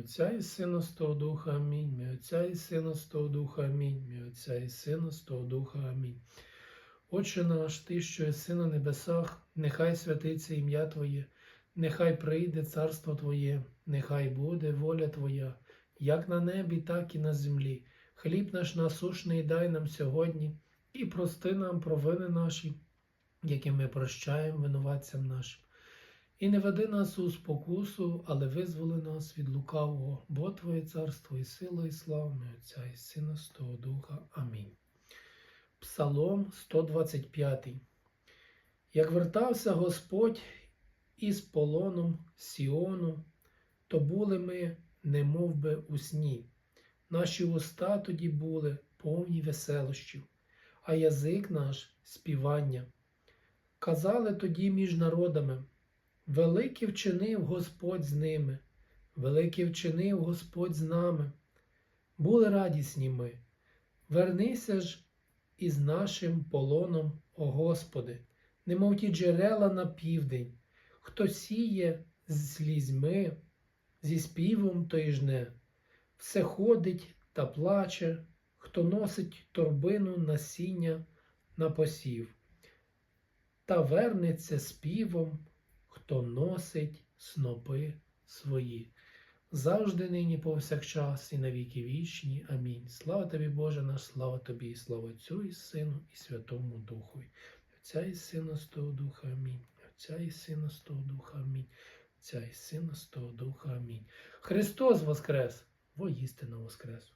Отця і Сина Святого Духа, Амінь. Мій Отця і Сина Святого Духа, Амінь. Мій Отця і Сина Святого Духа, Амінь. Отче наш, Ти, що єси на небесах, нехай святиться ім'я Твоє, нехай прийде царство Твоє, нехай буде воля Твоя, як на небі, так і на землі. Хліб наш насушний дай нам сьогодні, і прости нам провини наші, які ми прощаємо винуватцям нашим. І не веди нас у спокусу, але визволи нас від лукавого, бо Твоє царство і сила, і слава Отця і Сина Святого Духа. Амінь. Псалом 125. Як вертався Господь із полоном Сіону, то були ми, немов би у сні. Наші уста тоді були повні веселощів, а язик наш співання. Казали тоді між народами, великий вчинив Господь з ними, великий вчинив Господь з нами. Були радісні ми. Вернися ж із нашим полоном, о Господи, немов ті джерела на південь, хто сіє з слізьми, зі співом той жне, все ходить та плаче, хто носить торбину насіння на посів, та вернеться співом, хто носить снопи свої. Завжди нині повсякчас і на віки вічні. Амінь. Слава тобі, Боже наш, слава тобі, і слава Отцю і Сину, і Святому Духові. Отця і Сина з того Духа, Амінь. Отця і Сина з того Духа, Амінь. Отця і Сина з того Духа, Амінь. Христос Воскрес! Воістину Воскрес!